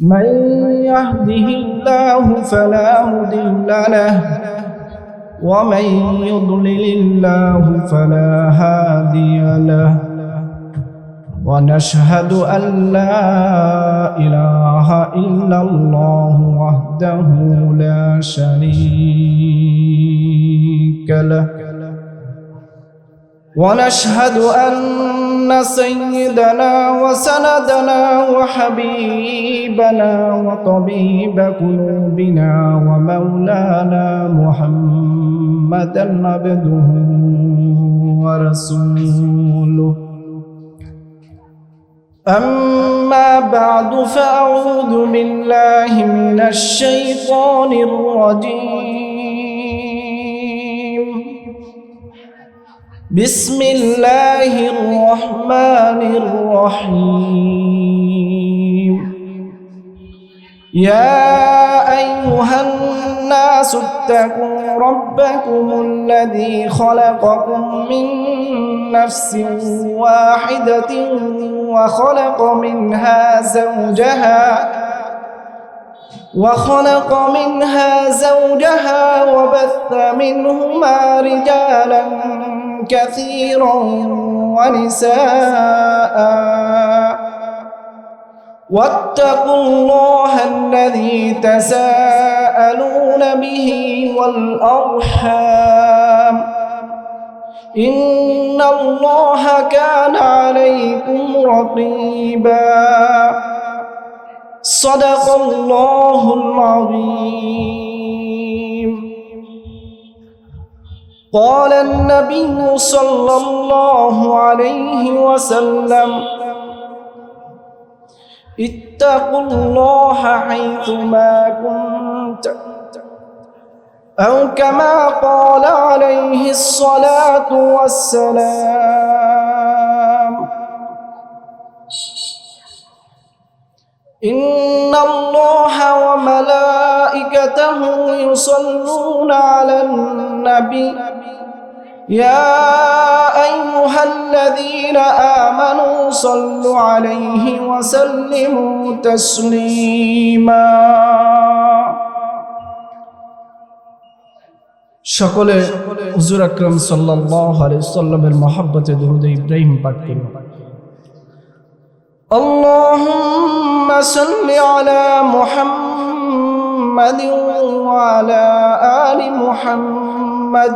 من يهده الله فلا مضل له ومن يضلل الله فلا هادي له ونشهد أن لا إله إلا الله وحده لا شريك له. ونشهد أن سيدنا وسندنا وحبيبنا وطبيب قلوبنا ومولانا محمدا عبده ورسوله. أما بعد فأعوذ بالله من الشيطان الرجيم. بسم الله الرحمن الرحيم يا أيها الناس اتقوا ربكم الذي خلقكم من نفس واحدة وخلق منها زوجها وخلق منها زوجها وبث منهما رجالا كثيرا ونساء. واتقوا الله الذي تساءلون به والأرحام. إن الله كان عليكم رقيبا. صدق الله العظيم. قال النبي صلى الله عليه وسلم اتقوا الله حيثما كنت أو كما قال عليه الصلاة والسلام. إن الله وملائكته يصلون على النبي. يا أيها الذين آمنوا صلوا عليه وسلموا تسليما সকলে হুজুর আকরম সাল্লাল্লাহু আলাইহি সাল্লামের মহব্বতে দরুদ ইব্রাহিম পাঠ করুন اللهم صل على محمد وعلى آل محمد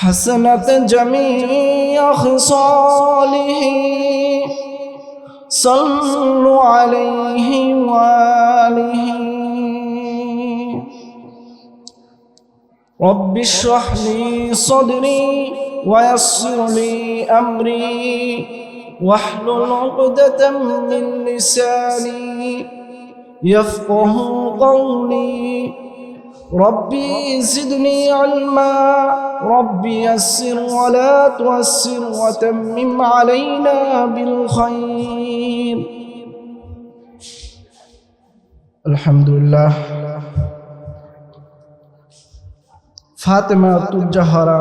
حسنت جميع خصاله. صلوا عليه وآله. رب اشرح لي صدري ويسر لي أمري واحلل عقدة من لساني يفقه قولي. ربي زدني علما ربي يسر ولا تؤسر وتمم علينا بالخير الحمد لله ফাতেমা তুজাহারা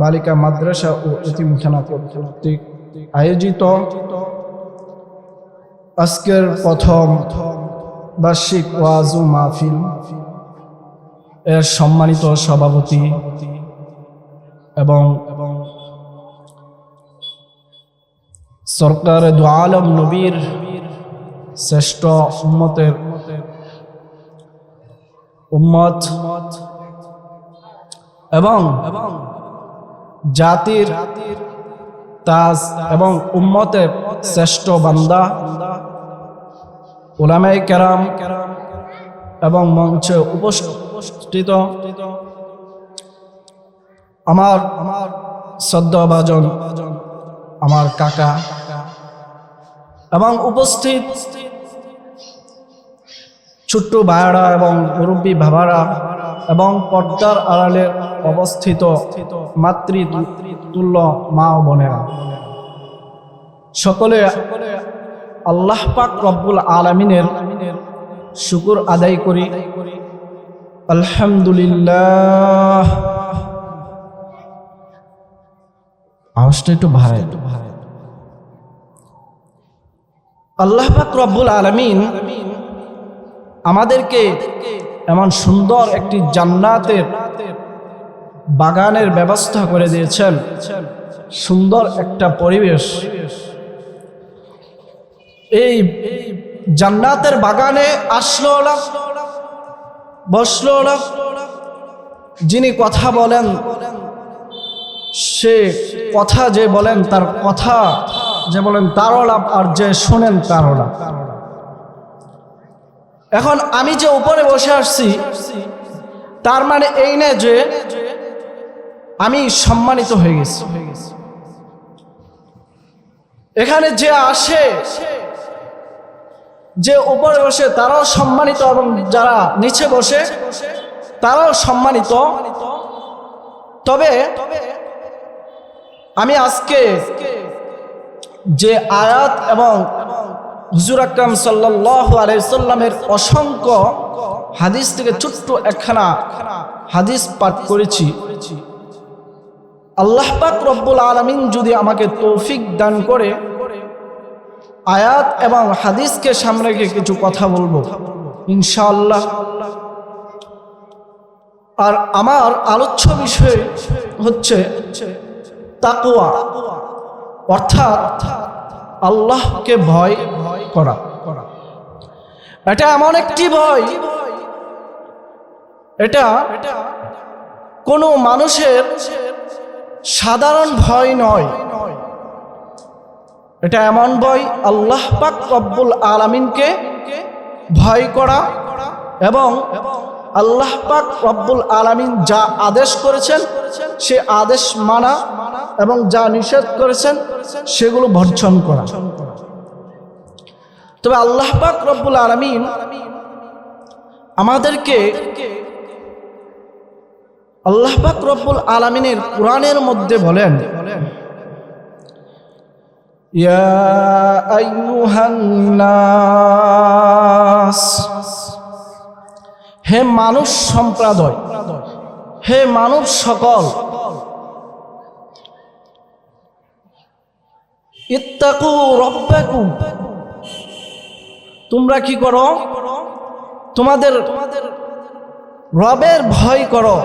বালিকা মাদ্রাসা ও এতিমখানা কর্তৃক আয়োজিত আজকের প্রথম বার্ষিক ওয়াজু মাহফিল এর সম্মানিত সভাপতি এবং সরকার দু আলম নবীর শ্রেষ্ঠ উম্মতের উম্মত এবং জাতির তাজ এবং উম্মতের শ্রেষ্ঠ বান্দা ওলামাই কেরাম এবং মঞ্চে উপস্থিত আমার আমার সদ্যভাজন আমার কাকা। এবং উপস্থিত ছোট্ট ভাইয়ারা এবং মুরব্বী ভাবারা এবং পর্দার আড়ালে অবস্থিত মাতৃ তুল্য মা বোনেরা। সকলে আল্লাহ পাক রব্বুল আলমিনের শুকুর আদায় করি। আলহামদুলিল্লাহ। আওয়াজটা একটু ভাই আল্লাহ রব্বুল আলমিন আমাদেরকে এমন সুন্দর একটি জান্নাতের বাগানের ব্যবস্থা করে দিয়েছেন। সুন্দর একটা পরিবেশ। এই জান্নাতের বাগানে আসলো বসল ওরা যিনি কথা বলেন, সে কথা যে বলেন, তার কথা যে বলেন, তারও লাভ, আর যে শোনেন, তারও লাভ। এখন আমি যে উপরে বসে আসছি, তার মানে এই না যে আমি সম্মানিত হয়ে গেছি। এখানে যে আসে যে উপরে বসে তারাও সম্মানিত এবং যারা নিচে বসে তারাও সম্মানিত। তবে আমি আজকে যে আয়াত এবং হুজুর আকরাম সাল্লাহ আলাইসাল্লামের অসংখ্য হাদিস থেকে ছোট্ট একখানা হাদিস পাঠ করেছি। আল্লাহ পাক রব্বুল আলমিন যদি আমাকে তৌফিক দান করে আয়াত এবং হাদিসকে সামনে রেখে কিছু কথা বলব। ইনশাআল্লাহ। আর আমার আলোচ্য বিষয় হচ্ছে তাকুয়া অর্থাৎ আল্লাহকে ভয় করা। এটা এমন একটি ভয়, এটা কোনো মানুষের সাধারণ ভয় নয়। এটা এমন ভয় আল্লাহ পাক রব্বুল আলামিনকে ভয় করা এবং আল্লাহ পাক রব্বুল আলামিন যা আদেশ করেছেন, সে আদেশ মানা এবং যা নিষেধ করেছেন, সেগুলো ভর্জন করা। তবে আল্লাহ পাক রব্বুল আলামিন আমাদেরকে আল্লাহ পাক রব্বুল আলামিনের কোরআনের মধ্যে বলেন ইয়া আইয়ুহান নাস হে মানুষ সম্প্রদায়, হে মানব সকল, ইত্তাকু রব্বাকুম। তোমরা কি করো? তোমাদের রবের ভয় করো।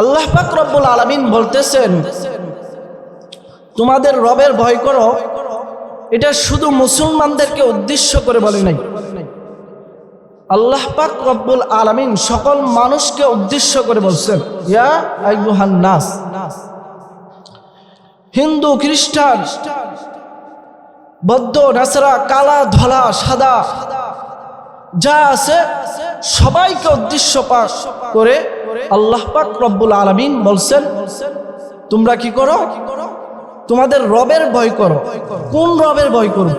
আল্লাহ পাক রব্বুল আলামিন বলতেছেন তোমাদের রবের ভয় করো। এটা শুধু মুসলমানদেরকে উদ্দেশ্য করে বলে নাই। আল্লাহ পাক রব্বুল আলামিন সকল মানুষকে উদ্দেশ্য করে বলছেন, ইয়া নাস, হিন্দু, খ্রিস্টান, বৌদ্ধ, নাসরা, কালা, ধলা, সাদা, যা আছে সবাইকে উদ্দেশ্য পাক করে আল্লাহ পাক রব্বুল আলামিন বলছেন, তোমরা কি করো কি করো? তোমাদের রবের ভয় করো কোন রবের ভয় করো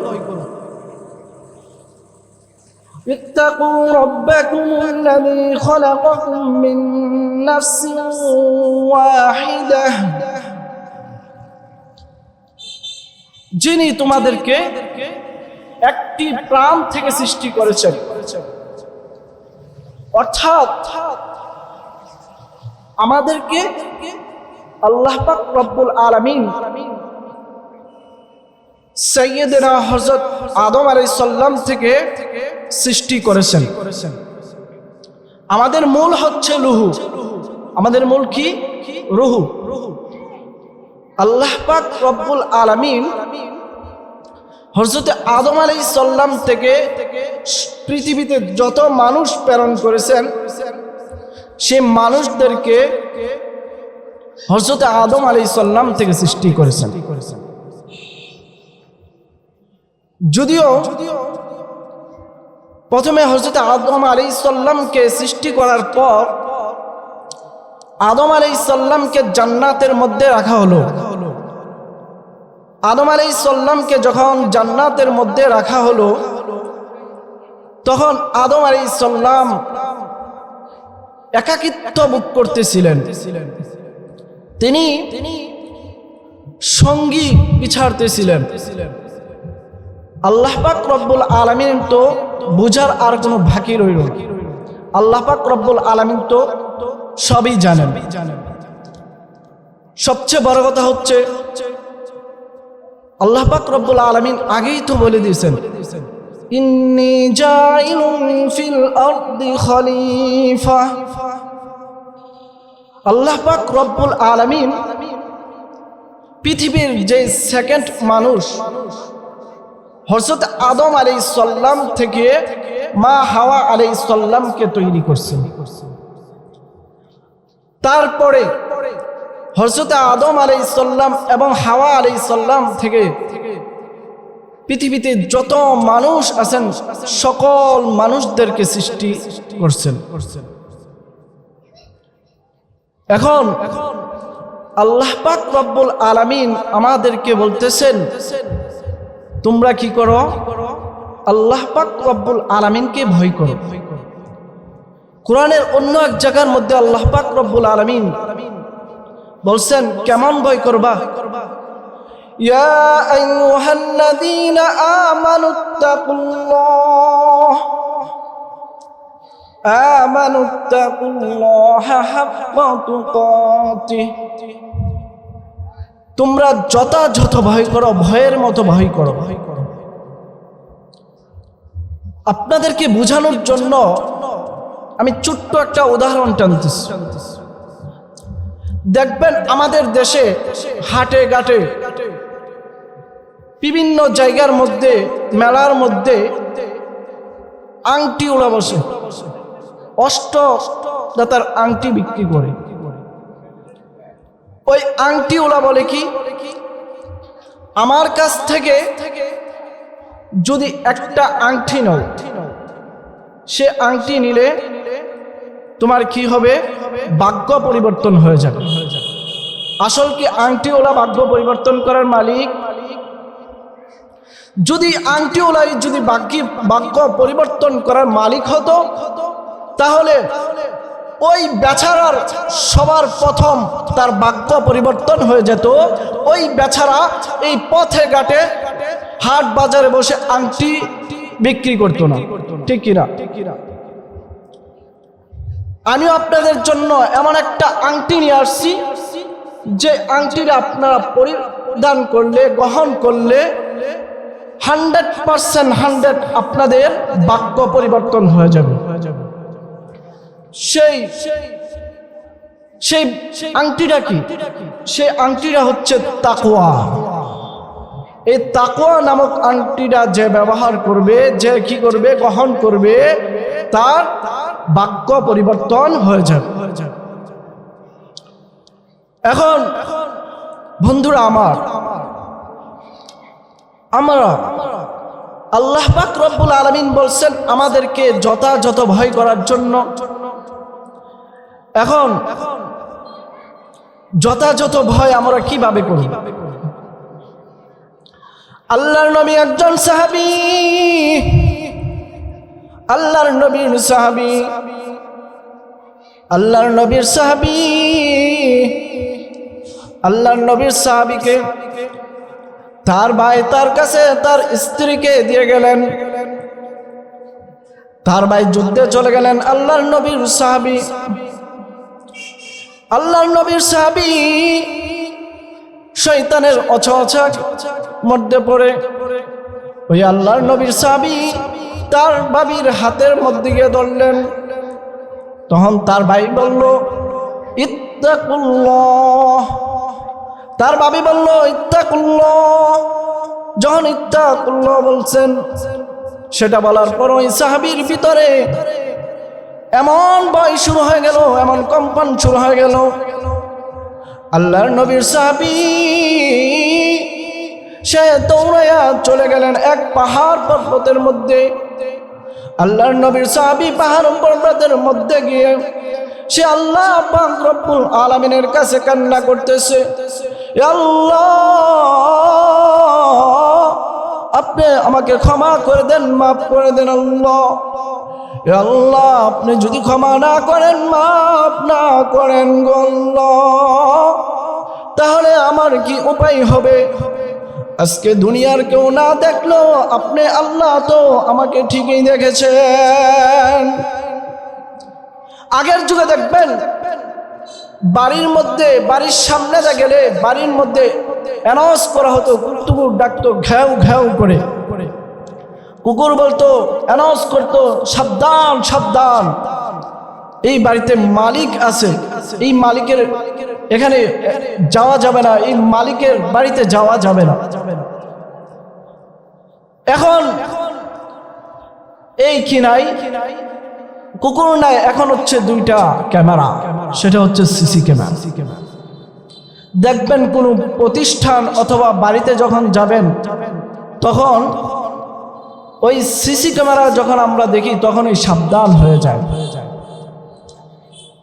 اتقوا ربكم الذي خلقكم من نفس واحدة যিনি তোমাদেরকে একটি প্রাণ থেকে সৃষ্টি করেছেন অর্থাৎ আমাদেরকে আল্লাহ পাক রব্বুল আলামিন সৈয়দনা হজরত আদম আলাইসাল্লাম থেকে সৃষ্টি করেছেন। আমাদের মূল হচ্ছে লুহু আমাদের মূল কি? রুহু। আল্লাহ পাক রব্বুল আলামিন হজরতে আদম আলাই সাল্লাম থেকে পৃথিবীতে যত মানুষ প্রেরণ করেছেন, সে মানুষদেরকে হজরতে আদম আলাই সাল্লাম থেকে সৃষ্টি করেছেন। যদিও প্রথমে হজরত আদম আলাই সাল্লামকে সৃষ্টি করার পর আদম আলাই সাল্লামকে জান্নাতের মধ্যে রাখা হলো। আদম আলাই সাল্লামকে যখন জান্নাতের মধ্যে রাখা হলো, তখন আদম আলাই সাল্লাম একাকিত্ব বুক করতেছিলেন। তিনি সঙ্গী বিছাড়তেছিলেন আল্লাহ পাক রব্বুল আলমিন তো বুঝার আর কোনো বাকি রইল না। আল্লাহ পাক রব্বুল আলমিন তো সবই জানেন। সবচেয়ে বড় কথা হচ্ছে, আল্লাহ পাক রব্বুল আলমিন আগেই তো বলে দিয়েছেন, ইন্নি জাইলুন ফিল আরদি খলিফা। আল্লাহ পাক রব্বুল আলমিন পৃথিবীর যে সেকেন্ড মানুষ হজরত আদম আলাই সাল্লাম থেকে মা হাওয়া আলাই সাল্লামকে তৈরি করছেন তারপরে হজরত আদম আলাই সাল্লাম এবং হাওয়া আলাই সাল্লাম থেকে পৃথিবীতে যত মানুষ আছেন, সকল মানুষদেরকে সৃষ্টি করছেন করছেন। এখন আল্লাহ পাক রব্বুল আলামিন আমাদেরকে বলতেছেন, তোমরা কি করো? আল্লাহ পাক রব্বুল আলামিনকে ভয় করো। কোরআনের অন্য এক জায়গার মধ্যে আল্লাহ পাক রব্বুল আলামিন বলছেন, কেমন ভয় করবা? ইয়া আইয়ুহাল্লাযীনা আমানুত্তাকুল্লাহ আমানুত্তাকুল্লাহা হাক্কা তুকাতিহ। তোমরা যথাযথ ভয় করো, ভয়ের মতো ভয় করো। ভয় করো আপনাদেরকে বোঝানোর জন্য আমি ছোট্ট একটা উদাহরণ টানতেছি। দেখবেন আমাদের দেশে হাটে ঘাটে বিভিন্ন জায়গার মধ্যে, মেলার মধ্যে আংটি ওরা বসে অষ্ট দাতার আংটি বিক্রি করে। ওই আংটি ওলা বলে কি, আমার কাছ থেকে যদি একটা আংটি নাও, সে আংটি নিলে তোমার কি হবে? ভাগ্য পরিবর্তন হয়ে যাবে। আসল কি আংটি ওলা ভাগ্য পরিবর্তন করার মালিক? যদি আংটি ওলাই যদি ভাগ্য ভাগ্য পরিবর্তন করার মালিক হতো তাহলে ওই বেচারার সবার প্রথম তার বাক্য পরিবর্তন হয়ে যেত। ওই বেচারা এই পথে ঘাটে হাট বাজারে বসে আংটি বিক্রি করতো না। ঠিক কিনা আমিও আপনাদের জন্য এমন একটা আংটি নিয়ে আসছি, যে আংটিটা আপনারা পরিধান করলে, গ্রহণ করলে হান্ড্রেড পার্সেন্ট হান্ড্রেড আপনাদের বাক্য পরিবর্তন হয়ে যাবে। সেই সেই আংটিটা কি? সেই আংটিটা হচ্ছে তাকুয়া এই তাকুয়া নামক আংটিটা যে ব্যবহার করবে, যে কি করবে গ্রহণ করবে, তার বাক্য পরিবর্তন হয়ে যাবে। এখন, বন্ধুরা আমার, আমরা আল্লাহ পাক রব্বুল আলমিন বলছেন, আমাদেরকে যথাযথ ভয় করার জন্য এখন যথাযথ ভয় আমরা কীভাবে করি আল্লাহর নবী একজন সাহাবি। আল্লাহর নবীর সাহাবি। আল্লাহর নবীর সাহাবি। আল্লাহর নবীর সাহাবিকে তার ভাই তার কাছে তার স্ত্রীকে দিয়ে গেলেন। তার ভাই যুদ্ধে চলে গেলেন। আল্লাহর নবীর সাহাবি। আল্লাহর নবীর সাহাবি শৈতানের অছাছাক মধ্যে পড়ে। ওই আল্লাহর নবীর সাহাবি তার বাবির হাতের মধ্যে গিয়ে ধরলেন। তখন তার ভাই বলল, ইত্তাকুল্লাহ। তার বাবি বলল, ইত্তাকুল্লাহ। যখন ইত্তাকুল্লাহ বলছেন, সেটা বলার পর ওই সাহাবির ভিতরে এমন ভয় শুরু হয়ে গেল, এমন কম্পন শুরু হয়ে গেল। আল্লাহর নবীর সাহাবি, সে দৌড়াইয়া চলে গেলেন এক পাহাড় পর্বতের মধ্যে। আল্লাহর নবীর সাহাবি পাহাড় পর্বতের মধ্যে গিয়ে সে আল্লাহ রব্বুল আলামিনের কাছে কান্না করতেছে আল্লাহ, আপনি আমাকে ক্ষমা করে দেন, মাফ করে দেন আল্লাহ। আল্লাহ আপনি যদি ক্ষমা না করেন মাফ না করেন গো আল্লাহ, তাহলে আমার কি উপায় হবে? আজকে দুনিয়ার কেউ না দেখল আপনি আল্লাহ তো আমাকে ঠিকই দেখেছেন। আগের যুগে দেখবেন বাড়ির মধ্যে বাড়ির সামনে গেলে বাড়ির মধ্যে অ্যানাউন্স করা হতো কুকুর ডাকতো ঘ্যাও ঘ্যাও করে। কুকুর বলতো অ্যানাউন্স করতো, সাবধান সাবধান। এই বাড়িতে মালিক আছে। এই মালিকের এখানে যাওয়া যাবে না, এই মালিকের বাড়িতে যাওয়া যাবে না। এখন এই কিনাই কুকুর নাই, এখন হচ্ছে দুইটা ক্যামেরা। সেটা হচ্ছে সিসি ক্যামেরা। দেখবেন কোন প্রতিষ্ঠান অথবা বাড়িতে যখন যাবেন, তখন ওই সিসি ক্যামেরা যখন আমরা দেখি তখন ওই সাবধান হয়ে যায়।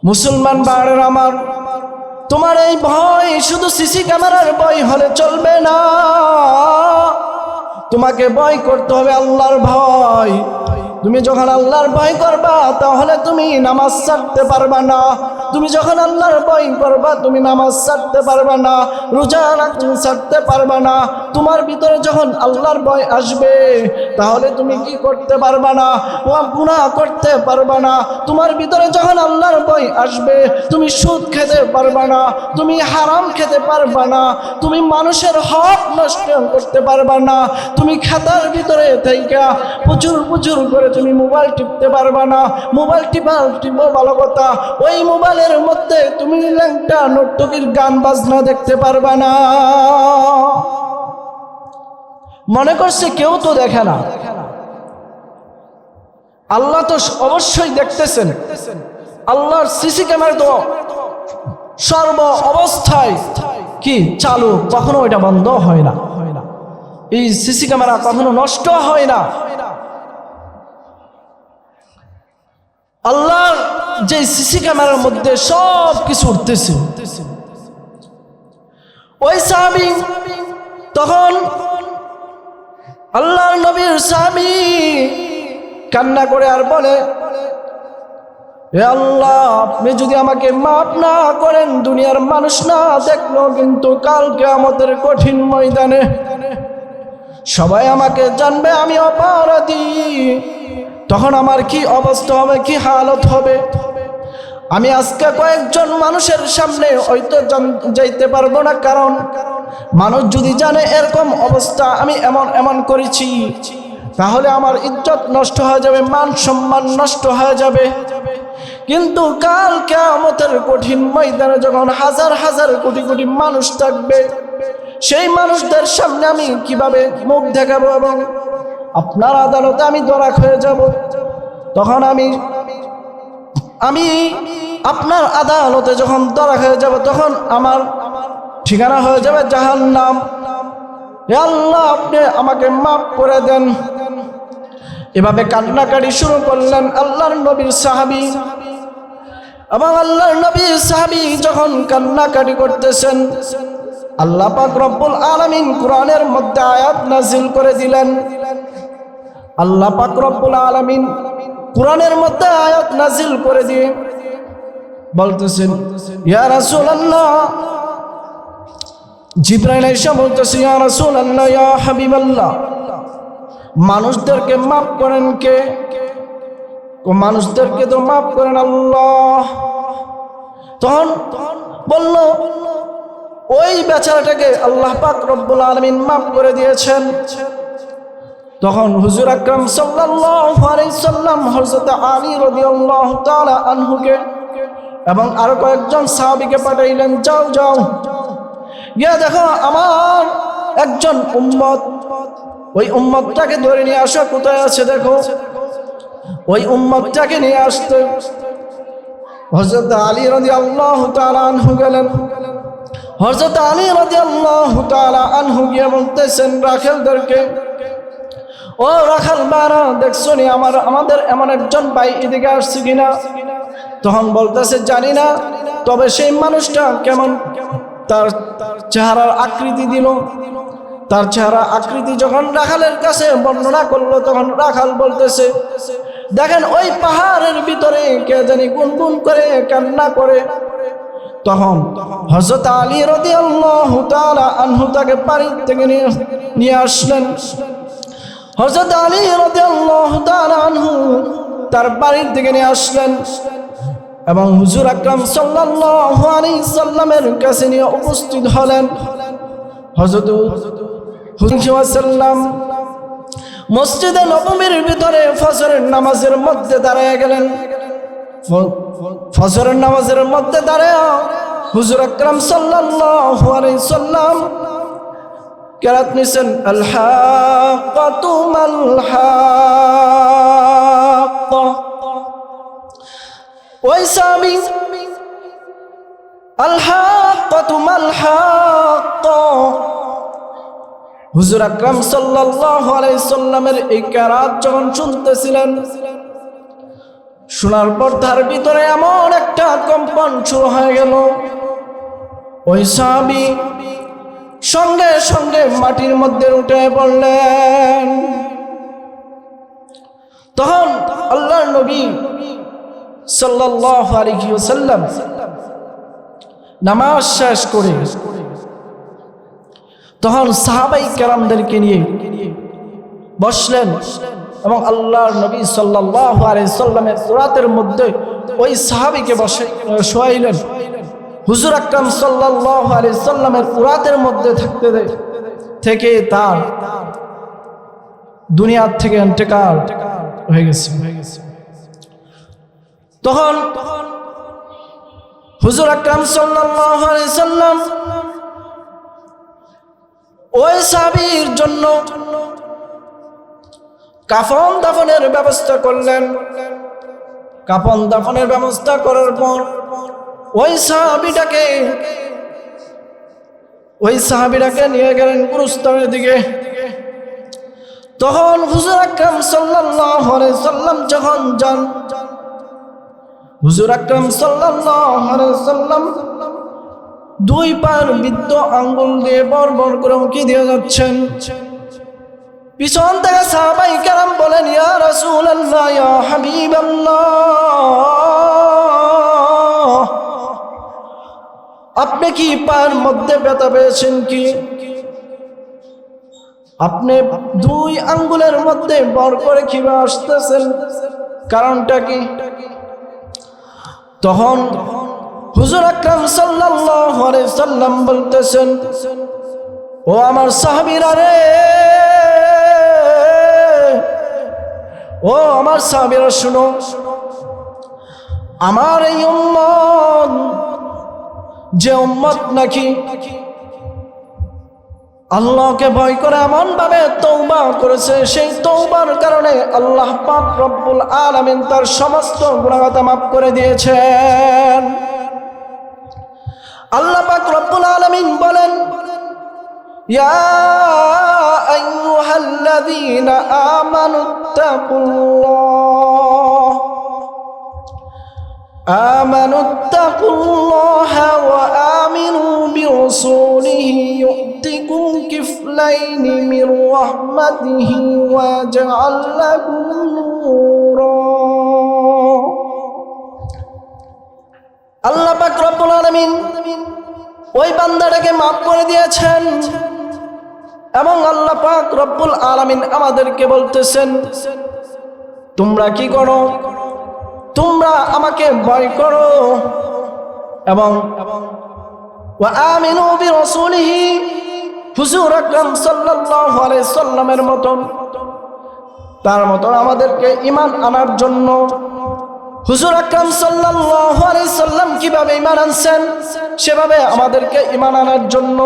মুসলমান বাড়ের আমার, তোমার এই ভয় শুধু সিসি ক্যামেরার ভয় হলে চলবে না। তোমাকে ভয় করতে হবে আল্লাহর ভয়। তুমি যখন আল্লাহর ভয় করবা, তাহলে তুমি নামাজ ছাড়তে পারবা না। তুমি যখন আল্লাহর ভয় করবা, তুমি নামাজ ছাড়তে পারবা না। রোজা ছাড়তে পারবা না। তোমার ভিতরে যখন আল্লাহর ভয় আসবে, তাহলে তুমি কি করতে পারবা না? গুণা করতে পারবা না। তোমার ভিতরে যখন আল্লাহর ভয় আসবে, তুমি সুদ খেতে পারবা না, তুমি হারাম খেতে পারবা না, তুমি মানুষের হক নষ্ট করতে পারবা না, তুমি খাতার ভিতরে থেকে প্রচুর প্রচুর করে তুমি মোবাইল টিপতে পারবা না। মোবাইল টিপা, টিপো ভালো কথা। ওই মোবাইলের মধ্যে তুমি ল্যাংটা নর্তকীর গান বাজনা দেখতে পারবা না। মনে করছে কেউ তো দেখে না। আল্লাহ তো অবশ্যই দেখতেছেন। আল্লাহর সিসি ক্যামেরা তো সর্ব অবস্থায় কি চালু, কখনো এটা বন্ধ হয় না। এই সিসি ক্যামেরা কখনো নষ্ট হয় না। আল্লাহর যে সিসি ক্যামেরার মধ্যে সব কিছু উঠতেছে। ওই সাহাবি তখন আল্লাহর নবীর স্বামী কান্না করে আর বলে, হে আল্লাহ, আপনি যদি আমাকে মাফ না করেন, দুনিয়ার মানুষ না দেখল, কিন্তু কালকে আমাদের কঠিন ময়দানে সবাই আমাকে জানবে, আমি অপরাধী। তখন আমার কি অবস্থা হবে, কি হালত হবে? আমি আজকে কয়েকজন মানুষের সামনে হয়তো যাইতে পারব না, কারণ মানুষ যদি জানে এরকম অবস্থা, আমি এমন এমন করেছি, তাহলে আমার ইজ্জত নষ্ট হয়ে যাবে, মান সম্মান নষ্ট হয়ে যাবে। কিন্তু কাল কেয়ামতের কঠিন ময়দানে যখন হাজার হাজার কোটি কোটি মানুষ থাকবে, সেই মানুষদের সামনে আমি কীভাবে মুখ দেখাবো এবং আপনার আদালতে আমি দরাক হয়ে যাব? তখন আমি আমি আপনার আদালতে যখন দরাক হয়ে যাব, তখন আমার ঠিকানা হয়ে যাবে জাহান নাম আল্লাহ, আপনি আমাকে মাফ করে দেন। এভাবে কান্নাকাটি শুরু করলেন আল্লাহর নবীর সাহাবি। এবং আল্লাহর নবীর সাহাবি যখন কান্নাকাটি করতেছেন, আল্লাহ পাক রব্বুল আলামিন কোরআনের মধ্যে আয়াত নাজিল করে দিলেন। আল্লাহ পাক রব্বুল আলামিন কোরআনের মধ্যে আয়াত নাজিল করে দিয়ে বলতেছেন, ইয়া রাসূলুল্লাহ জিব্রাইল এসে বলতেছে, ইয়া রাসূলুল্লাহ, ইয়া হাবিবাল্লাহ, মানুষদেরকে মাফ করেন কে? মানুষদেরকে তো মাফ করেন আল্লাহ। তখন বলল, ওই বেচারাটাকে আল্লাহ পাক রব্বুল আলামিন মাফ করে দিয়েছেন। তখন হুজুর আকরাম সাল্লাম হযরত আলী তাআলা আনহুকে এবং আরও কয়েকজন সাহাবীকে পাঠাইলেন, যাও যাও। গিয়া দেখো, আমার একজন উম্মত। ওই উম্মতটাকে ধরে নিয়ে আসো কোথায় আছে দেখো। ওই উম্মতটাকে নিয়ে আসতে হজরত আলী রাজি আল্লাহ আনহু গেলেন। হজরত আলী রাজি আল্লাহ আনহু গিয়ে বলতেছেন, রাখেলদেরকে। ও রাখাল বারা, দেখছ নি, আমার, আমাদের এমন একজন ভাই এদিকে আসছে কিনা? তখন বলতেছে, জানি না, তবে সেই মানুষটা কেমন? তার চেহারার আকৃতি দিল। তার চেহারা আকৃতি যখন রাখালের কাছে বর্ণনা করল, তখন রাখাল বলতেছে, দেখেন ওই পাহাড়ের ভিতরে কে জানি গুনগুন করে কান্না করে। তখন হজরত আলী রদি আল্লাহ আনহু তাকে বাড়ি থেকে নিয়ে আসলেন। হজরত আলী রদি আল্লাহ আনহু তার বাড়ির থেকে নিয়ে আসলেন। এবং হুজুর আকরাম সাল্লাল্লাহু আলাইহি সাল্লামের কাছে নিয়ে উপস্থিত হলেন। হযরত হুজুর সাল্লাম মসজিদে নবমীর ভিতরে ফজরের নামাজের মধ্যে দাঁড়ায় গেলেন। ফজরের নামাজের মধ্যে দাঁড়ায় হুজুর আকরাম সাল্লাল্লাহু আলাইহি সাল্লাম কেরাত নিছেন আল হাক্কাতু ওই সাহাবী আল হাক্কাতু মাল হাক্কা। হুজুর আকরাম সাল্লামের এই কেরাত যখন শুনতেছিলেন, শোনার পর তার ভিতরে এমন একটা কম্পন শুরু হয়ে গেল। ওই সাহাবী সঙ্গে সঙ্গে মাটির মধ্যে উঠে পড়লেন। তখন আল্লাহর নবী সাল্লাল্লাহু আলাইহি ওয়াসাল্লাম নামাজ শেষ করে তখন সাহাবাই কেরামদেরকে নিয়ে বসলেন এবং আল্লাহর নবী সাল্লাল্লাহু আলাইহি সাল্লামের সুরাতের মধ্যে ওই সাহাবীকে বসে শোয়াইলেন। হুজুর আকরাম সাল্লাল্লাহু আলাইহি সাল্লামের মধ্যে থাকতে থেকে তার দুনিয়ার থেকে ইন্তেকাল হয়ে গেছে। তখন হুজুর আকরাম সাল্লাম ওই সাহাবীর জন্য কাফন দাফনের ব্যবস্থা করলেন। কাফন দাফনের ব্যবস্থা করার পর ওই সাহাবিটাকে ওই সাহাবিটাকে নিয়ে গেলেন গুরুস্থানের দিকে। তখন হুজুর আকরাম সাল্লাম যখন যান হুজুর আকরাম সাল্লাম দুই পার বৃদ্ধ আঙ্গুল দিয়ে বর বর করে উঁকি দিয়ে যাচ্ছেন। পিছন থেকে সাহাবাই কেরাম বলেন, ইয়া রাসূলুল্লাহ, ইয়া হাবিবাল্লাহ, আপনি কি পায়ের মধ্যে ব্যথা পেয়েছেন কি? আপনি দুই আঙ্গুলের মধ্যে বর করে কিবা আসতেছেন? কারণটা কি? তখন হুজুর আকরাম সাল্লাল্লাহু আলাইহি সাল্লাম বলতেছেন, ও আমার সাহাবীরা রে, ও আমার সাহাবীরা শুনো, আমার এই উম্মত, যে উম্মত নাকি আল্লাহকে ভয় করে এমন ভাবে তৌবা করেছে সেই তৌবার কারণে আল্লাহ পাক রব্বুল আলামিন তার সমস্ত গুণাগতা মাফ করে দিয়েছেন আল্লাহ পাক রব্বুল আলামিন বলেন ইয়া আইয়ুহাল্লাযীনা আমানুত্তাকুল্লাহ آمنوا اتقوا الله وآمنوا برسوله يؤتكم كفلين من رحمته ويجعل لكم نورا আল্লাহ পাক রব্বুল আলামিন ওই বান্দাটাকে মাফ করে দিয়েছেন এবং আল্লাহ পাক রব্বুল আলামিন আমাদেরকে বলতেছেন তোমরা কি করো তোমরা আমাকে ভয় করো। এবং আমিনু বিরাসূলিহি, হুজুর আকরাম সাল্লাল্লাহু আলাইহি সাল্লামের মতন। তার মতন আমাদেরকে ঈমান আনার জন্য হুজুর আকরাম সাল্লাল্লাহু আলাইহি সাল্লাম কীভাবে ঈমান আনছেন, সেভাবে আমাদেরকে ঈমান আনার জন্য।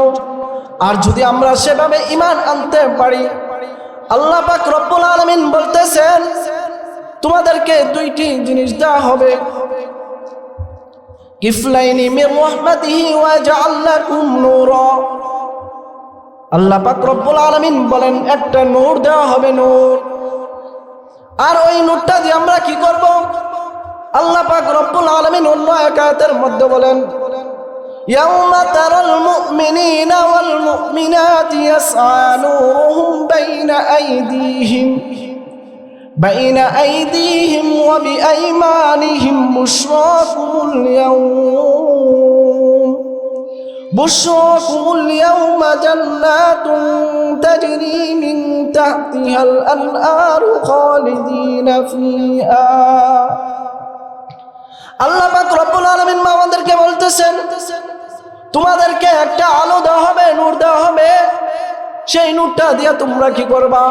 আর যদি আমরা সেভাবে ইমান আনতে পারি, আল্লাহ পাক রব্বুল আলামিন বলতেছেন তোমাদেরকে দুইটি জিনিস দেওয়া হবে কিফলাইনি মির রাহমাতিহি ওয়া জাআল্লাকুম নূরা আল্লাহ পাক রব্বুল আলামিন বলেন একটা নূর দেওয়া হবে নূর আর ওই নূরটা দিয়ে আমরা কি করব আল্লাহ পাক রব্বুল আলামিন অন্য এক আয়াতের মধ্যে বলেন يوم ترى المؤمنين والمؤمنات يسعى نورهم بين أيديهم بين أيديهم وبأيمانهم بشراكم اليوم بشراكم اليوم جنات تجري من تحتها الأنهار خالدين فيها আল্লাহ পাক রব্বুল আলামিন মা আমাদেরকে বলতেছেন তোমাদেরকে একটা আলো দেওয়া হবে নূর দেওয়া হবে সেই নূরটা দিয়ে তোমরা কি করবা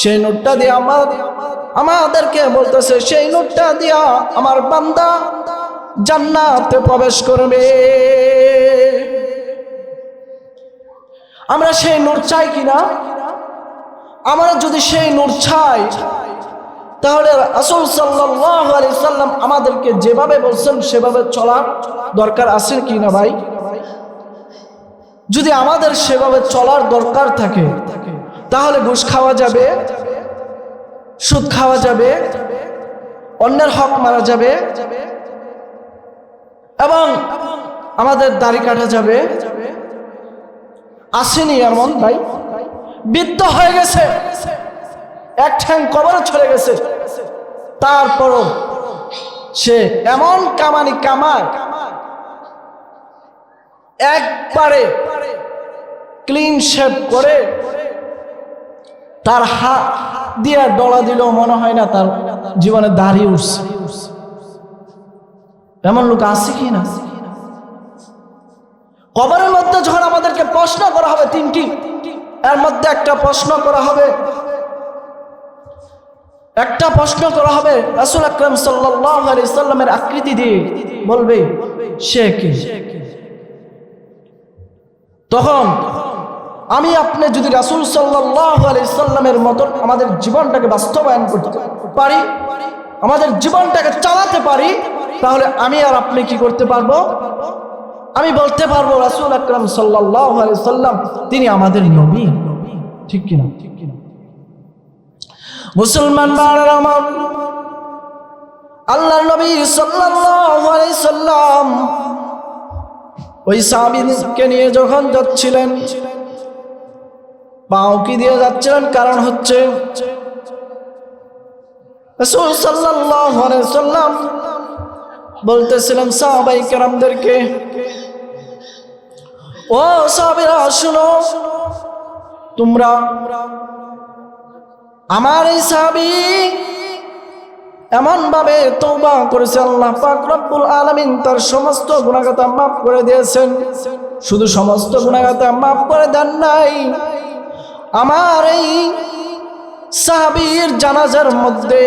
সেই নোটটা দিয়ে আমার আমাদেরকে বলতেছে, সেই নূরটা দিয়া আমার বান্দা জান্নাতে প্রবেশ করবে। আমরা সেই নূর চাই কিনা? আমরা যদি সেই নূর চাই, তাহলে রাসূল সাল্লাল্লাহু আলাইহি সাল্লাম আমাদেরকে যেভাবে বলছেন, সেভাবে চলার দরকার আছে কি না ভাই? যদি আমাদের সেভাবে চলার দরকার থাকে তাহলে ঘুষ খাওয়া যাবে, সুদ খাওয়া যাবে, অন্যের হক মারা যাবে, এবং আমাদের দাড়ি কাটা যাবে। আসেনি এমন ভাই। বৃদ্ধ হয়ে গেছে। এক ঠ্যাং কবরে চলে গেছে। তারপরও সে এমন কামানি কামায় একবারে ক্লিন শেভ করে তার হাত দিয়ে ডলা দিলেও মনে হয় না তার জীবনে দাঁড়িয়ে উঠছে। এমন লোক আছে কি না? কবরের মধ্যে যখন আমাদেরকে প্রশ্ন করা হবে তিনটি, এর মধ্যে একটা প্রশ্ন করা হবে, একটা প্রশ্ন করা হবে, রাসুল আকরম সাল্লামের আকৃতি দিয়ে বলবে, সে কে? তখন আমি আপনি যদি রাসুল সাল্লামের মতন আমাদের জীবনটাকে বাস্তবায়ন করতে পারি, আমাদের জীবনটাকে চালাতে পারি, তাহলে আমি আর আপনি কি করতে পারব? আমি বলতে পারব, রাসুল আকরম সাল্লাম, তিনি আমাদের নবী। ঠিক কিনা? ঠিক কিনা মুসলমান আল্লাহ নবী সাল্লাম ওই সাহাবীকে নিয়ে যখন যাচ্ছিলেন কি দিয়ে যাচ্ছিলেন কারণ হচ্ছে বলতেছিলেন সাহাবাই কেরামদেরকে, ও সাহাবীরা, শুনো, তোমরা আমার এই সাহাবি এমন ভাবে তৌবা করেছে, আল্লাহ পাক রব্বুল আলামিন তার সমস্ত গুণাগাতা মাফ করে দিয়েছেন। শুধু সমস্ত গুণাগাতা মাফ করে দেন নাই। আমার এই সাহাবীর জানাজার মধ্যে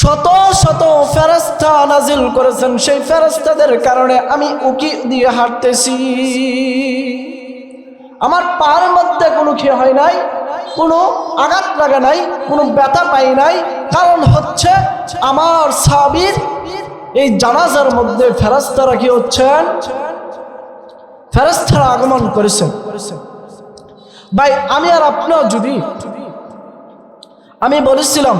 শত শত ফেরস্তা নাজিল করেছেন। সেই ফেরস্তাদের কারণে আমি উকি দিয়ে হাঁটতেছি। আমার পার মধ্যে কোনো খেয়ে হয় নাই, কোনো আঘাত লাগা নাই, কোনো ব্যথা পাই নাই। কারণ হচ্ছে আমার সাবির এই জানাজার মধ্যে ফেরাস্তারা কি হচ্ছেন? ফেরাস্তারা আগমন করেছেন করেছেন। ভাই, আমি আর আপনার যদি আমি বলেছিলাম,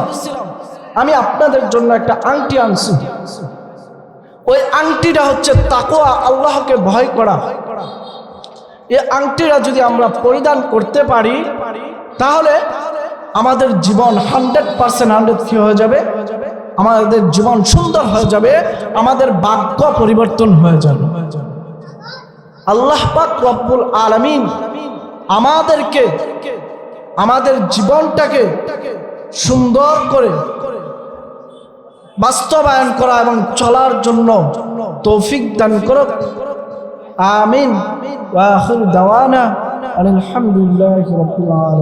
আমি আপনাদের জন্য একটা আংটি আনছি। ওই আংটিটা হচ্ছে তাকোয়া আল্লাহকে ভয় করা। এই আংটিটা যদি আমরা পরিধান করতে পারি, তাহলে আমাদের জীবন হান্ড্রেড পার্সেন্ট হান্ড্রেড কি হয়ে যাবে? আমাদের জীবন সুন্দর হয়ে যাবে, আমাদের বাক্য পরিবর্তন হয়ে যাবে। আল্লাহ পাক রব্বুল আলামিন আমাদেরকে, আমাদের জীবনটাকে সুন্দর করে বাস্তবায়ন করা এবং চলার জন্য তৌফিক দান করো আমিন। ওয়া আখির দাওয়ানা আলহামদুলিল্লাহি রাব্বিল আলামিন।